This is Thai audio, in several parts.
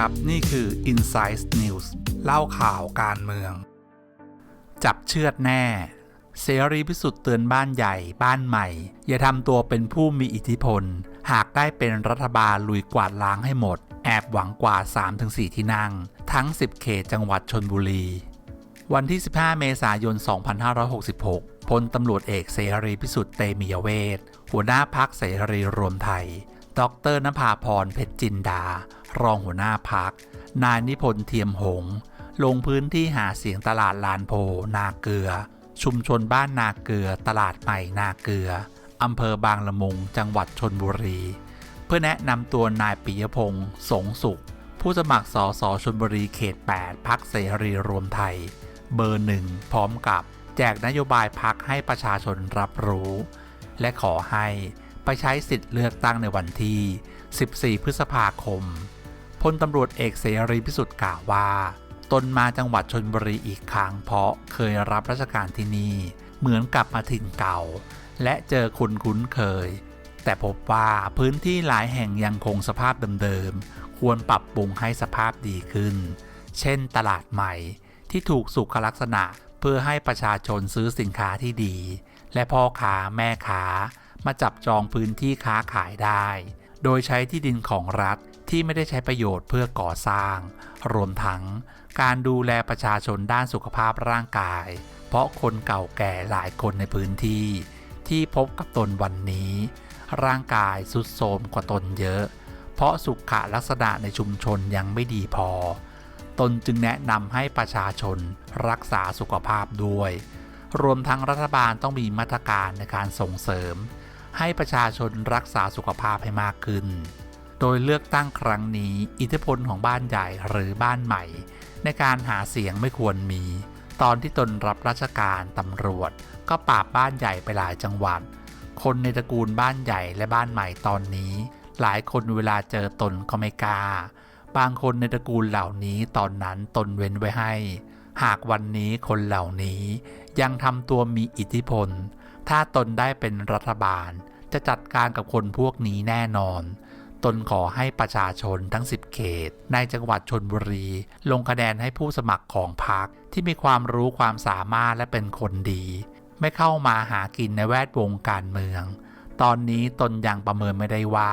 ครับ นี่คือ Insight News เล่าข่าวการเมือง จับเชือดแน่ เสรีพิสุทธิ์เตือนบ้านใหญ่บ้านใหม่ อย่าทำตัวเป็นผู้มีอิทธิพล หากได้เป็นรัฐบาลลุยกวาดล้างให้หมด แอบหวังกว่า 3-4 ที่นั่ง ทั้ง 10 เขตจังหวัดชนบุรี วันที่ 15 เมษายน 2566พลตำรวจเอกเสรีพิสุทธิ์เตมียเวทหัวหน้าพักเสรีรวมไทย ดรนภาพรเพชรจินดา รองหัวหน้าพัก นายนิพนธ์เทียมหง ลงพื้นที่หาเสียงตลาดลานโพ นาเกลือ ชุมชนบ้านนาเกลือ ตลาดใหม่นาเกลืออำเภอบางละมุง จังหวัดชนบุรี เพื่อแนะนำตัวนายปิยพงศ์สงสุข ผู้สมัครสสชนบุรีเขต 8พักเสรีรวมไทย เบอร์หนึ่งพร้อมกับแจกนโยบายพักให้ประชาชนรับรู้ และขอให้ไปใช้สิทธิ์เลือกตั้งในวันที่ 14 พฤษภาคม พลตำรวจเอกเสรีพิสุทธิ์กล่าวว่า ตนมาจังหวัดชนบุรีอีกครั้งเพราะเคยรับราชการที่นี่ เหมือนกลับมาถิ่นเก่า และเจอคุณคุ้นเคย แต่พบว่าพื้นที่หลายแห่งยังคงสภาพเดิมๆควรปรับปรุงให้สภาพดีขึ้น เช่น ตลาดใหม่ที่ถูกสุขลักษณะเพื่อให้ประชาชนซื้อสินค้าที่ดี และพ่อค้าแม่ค้ามาจับจองพื้นที่ค้าขายได้ โดยใช้ที่ดินของรัฐที่ไม่ได้ใช้ประโยชน์เพื่อก่อสร้าง รวมทั้งการดูแลประชาชนด้านสุขภาพร่างกาย เพราะคนเก่าแก่หลายคนในพื้นที่ ที่พบกับตนวันนี้ ร่างกายสุดโทรมกว่าตนเยอะ เพราะสุขลักษณะในชุมชนยังไม่ดีพอ ตนจึงแนะนำให้ประชาชนรักษาสุขภาพด้วย รวมทั้งรัฐบาลต้องมีมาตรการในการส่งเสริม ให้ประชาชนรักษาสุขภาพให้มากขึ้น โดยเลือกตั้งครั้งนี้อิทธิพลของบ้านใหญ่หรือบ้านใหม่ ในการหาเสียงไม่ควรมี ตอนที่ตนรับราชการตำรวจ ก็ปราบบ้านใหญ่ไปหลายจังหวัด คนในตระกูลบ้านใหญ่และบ้านใหม่ตอนนี้ หลายคนเวลาเจอตนก็ไม่กล้า บางคนในตระกูลเหล่านี้ตอนนั้นตนเว้นไว้ให้ หากวันนี้คนเหล่านี้ ยังทำตัวมีอิทธิพล ถ้าตนได้เป็นรัฐบาล จะจัดการกับคนพวกนี้แน่นอน ตนขอให้ประชาชนทั้ง 10 เขต ในจังหวัดชนบุรี ลงคะแนนให้ผู้สมัครของพรรคที่มีความรู้ความสามารถและเป็นคนดี ไม่เข้ามาหากินในแวดวงการเมือง ตอนนี้ตนยังประเมินไม่ได้ว่า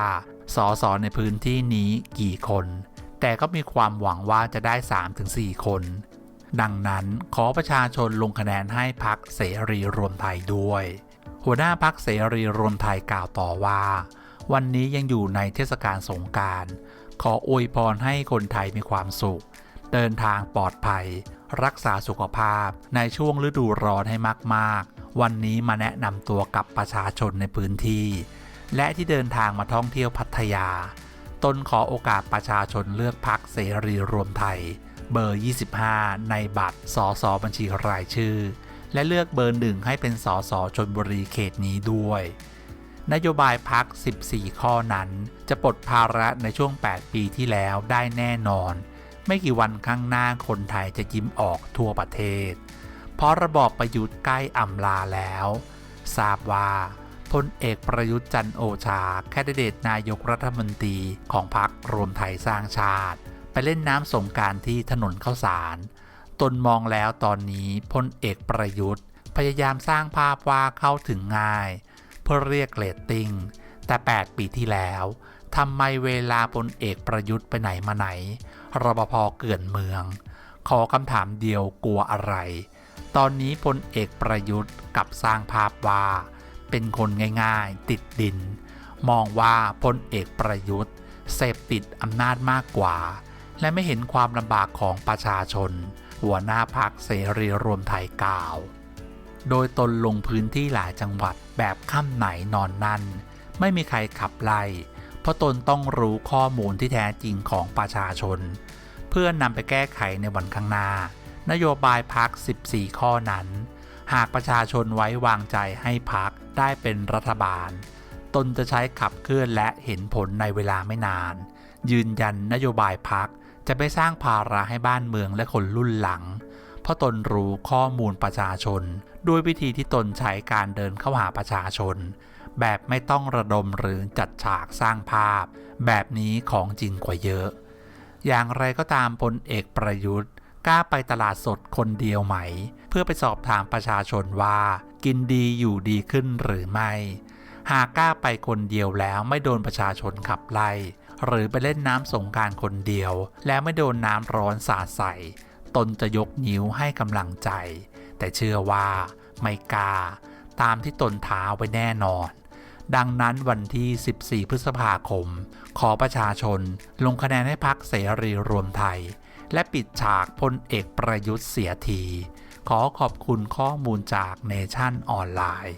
สสในพื้นที่นี้กี่คน แต่ก็มีความหวังว่าจะได้ 3-4 คน ดังนั้นขอประชาชนลงคะแนนให้พักเสรีรวมไทยด้วย หัวหน้าพักเสรีรวมไทยกล่าวต่อว่า วันนี้ยังอยู่ในเทศกาลสงกรารขออวยพรให้คนไทยมีความสุข เดินทางปลอดภัย รักษาสุขภาพในช่วงฤดูร้อนให้มากๆ วันนี้มาแนะนำตัวกับประชาชนในพื้นที่ และที่เดินทางมาท่องเที่ยวพัทยา ตนขอโอกาสประชาชนเลือกพักเสรีรวมไทย เบอร์ 25 ในบัตรสสบัญชีรายชื่อ และเลือกเบอร์หนึ่งให้เป็นสสชนบุรีเขตนี้ด้วย นโยบายพัก 14 ข้อนั้น จะปลดภาระในช่วง 8 ปีที่แล้วได้แน่นอน ไม่กี่วันข้างหน้าคนไทยจะยิ้มออกทั่วประเทศ เพราะระบอบประยุทธ์ใกล้อำลาแล้ว ทราบว่าพลเอกประยุทธ์จันโอชา แคดเดตนายกรัฐมนตรีของพรรครวมไทยสร้างชาติ ไปเล่นน้ำสงการที่ถนนข้าวสาร ตนมองแล้วตอนนี้พลเอกประยุทธ์ พยายามสร้างภาพว่าเข้าถึงง่าย เพื่อเรียกเรตติ้ง แต่ 8 ปีที่แล้วทำไมเวลาพลเอกประยุทธ์ไปไหนมาไหนรปภเกลื่อนเมือง ขอคำถามเดียวกลัวอะไร ตอนนี้พลเอกประยุทธ์กับสร้างภาพว่า เป็นคนง่ายๆ ติดดิน มองว่าพลเอกประยุทธ์ เสพติดอำนาจมากกว่า และไม่เห็นความลำบากของประชาชน หัวหน้าพักเสรีรวมไทยกล่าว โดยตนลงพื้นที่หลายจังหวัดแบบค่ำไหนนอนนั่น ไม่มีใครขับไล่ เพราะตนต้องรู้ข้อมูลที่แท้จริงของประชาชน เพื่อนำไปแก้ไขในวันข้างหน้า นโยบายพัก 14 ข้อนั้น หากประชาชนไว้วางใจให้พักได้เป็นรัฐบาล ตนจะใช้ขับเคลื่อนและเห็นผลในเวลาไม่นาน ยืนยันนโยบายพัก จะไม่สร้างภาระให้บ้านเมืองและคนรุ่นหลัง เพราะตนรู้ข้อมูลประชาชน ด้วยวิธีที่ตนใช้การเดินเข้าหาประชาชน แบบไม่ต้องระดมหรือจัดฉากสร้างภาพ แบบนี้ของจริงกว่าเยอะ อย่างไรก็ตามพลเอกประยุทธ์กล้าไปตลาดสดคนเดียวไหม เพื่อไปสอบถามประชาชนว่า กินดีอยู่ดีขึ้นหรือไม่ หากกล้าไปคนเดียวแล้วไม่โดนประชาชนขับไล่ หรือไปเล่นน้ำสงการคนเดียว แล้วไม่โดนน้ำร้อนสาดใส่ ตนจะยกนิ้วให้กำลังใจ แต่เชื่อว่าไม่กล้าตามที่ตนท้าไว้แน่นอน ดังนั้นวันที่ 14 พฤษภาคม ขอประชาชนลงคะแนนให้พักเสรีรวมไทย และปิดฉากพลเอกประยุทธ์เสียที ขอขอบคุณข้อมูลจากเนชั่นออนไลน์